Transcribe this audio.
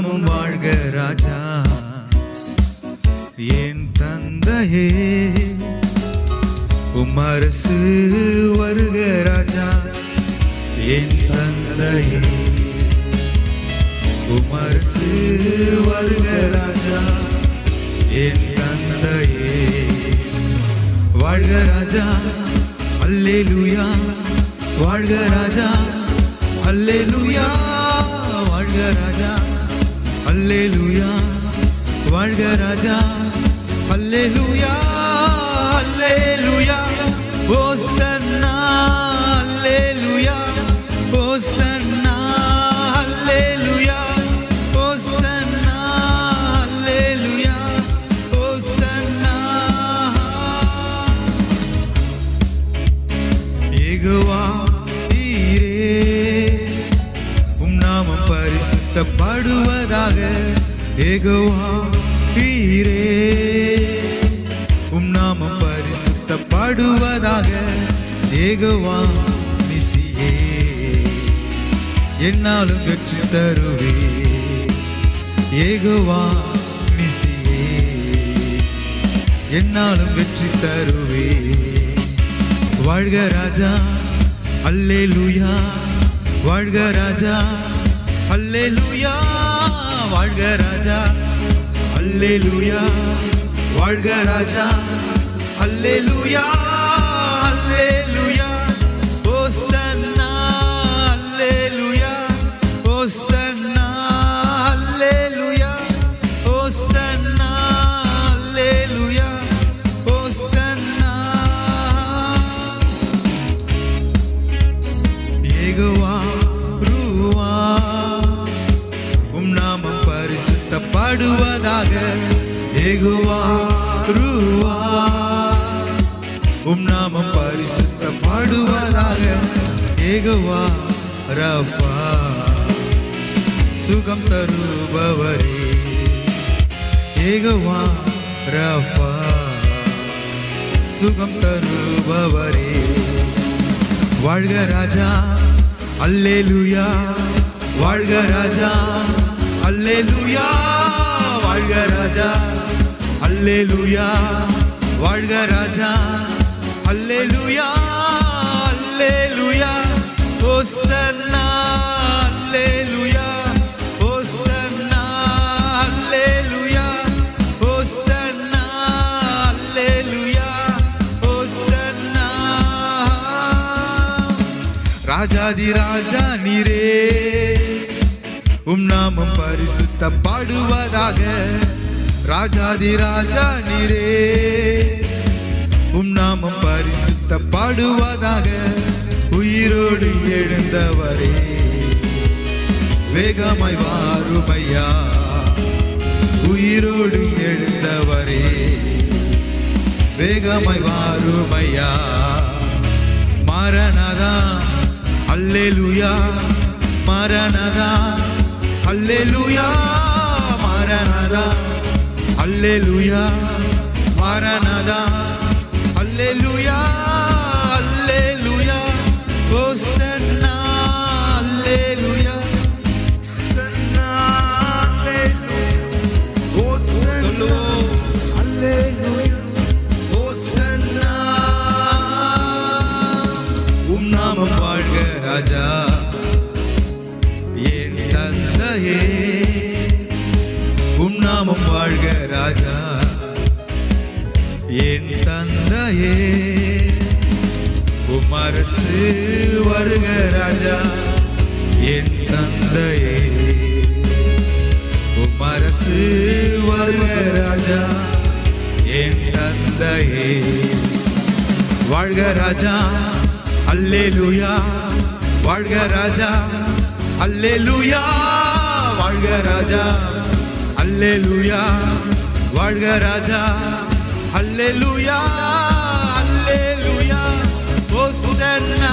நாமும் வாழ்க ராஜா. என் தந்தையே உமரசு வருக ராஜா. என் தந்தையே உமரசு வருக ராஜா. என் தந்தையே வாழ்க ராஜா. அல்லேலூயா வாழ்க ராஜா. அல்லேலூயா வாழ்க ராஜா. அல்லேலூயா வாழ்க ராஜா அல்லேலூயா அல்லேலூயா பரிசுத்தப்படுவதாக ஏகோவா ஈரே உம் நாமம் பரிசுத்தப்படுவதாக ஏகோவா மிசியே. என்னாலும் வெற்றி தருவே. ஏகோவா மிசியே. என்னாலும் வெற்றி தருவே. வாழ்க ராஜா அல்லேலூயா. வாழ்க ராஜா அல்லேலூயா வாழ்க ராஜா. அல்லேலூயா வாழ்க ராஜா. அல்லேலூயா. அல்லேலூயா உயர்த்தப்படுவதாக ஏகுவா ரூவா. உம் நாமம் பரிசுத்தப்படுவதாக ஏகுவா ரஃபா சுகம் தருபவரே ஏகுவா ரஃபா சுகம் தருபவரே. வாழ்க ராஜா அல்லேலுயா. வாழ்க ராஜா அல்லேலூயா வாழ்க ராஜா. அல்லேலூயா வாழ்க ராஜா. அல்லேலூயா அல்லேலூயா. ஓசன்னா அல்லேலூயா. ஓசன்னா அல்லேலூயா. ஓசன்னா அல்லேலூயா. ஓசன்னா ராஜாதி ராஜா நீரே. உம் நாமம் பரிசுத்த பாடுவதாக. ராஜாதி ராஜா நீரே. உம் நாமம் பரிசுத்த பாடுவதாக. உயிரோடு எழுந்தவரே. வேகமாய் வாருமையா. உயிரோடு எழுந்தவரே. வேகமாய் வாருமையா. மரணதா. அல்லேலுயா. மரணதா. அல்லேலூயா மரணதா அல்லேலூயா மரணதா அல்லேலூயா அல்லேலூயா ஓசன்னா அல்லேலூயா ஓசன்னா அல்லேலூயா சொல்லுவோம் அல்லேலூயா ஓசன்னா உம் நாமம் வாழ்க ராஜா. என் ராஜாயே உம் நாமம் வாழ்க ராஜா. என் தந்தையே உம் அரசு வருக ராஜா. என் தந்தையே உம் அரசு வருக ராஜா. என் தந்தையே வாழ்க ராஜா. அல்லேலூயா வாழ்க ராஜா. அல்லேலூயா. வாழ்க ராஜா அல்லே லூயா வாழ்க ராஜா அல்லே லூயா அல்லே லூயா ஓசன்னா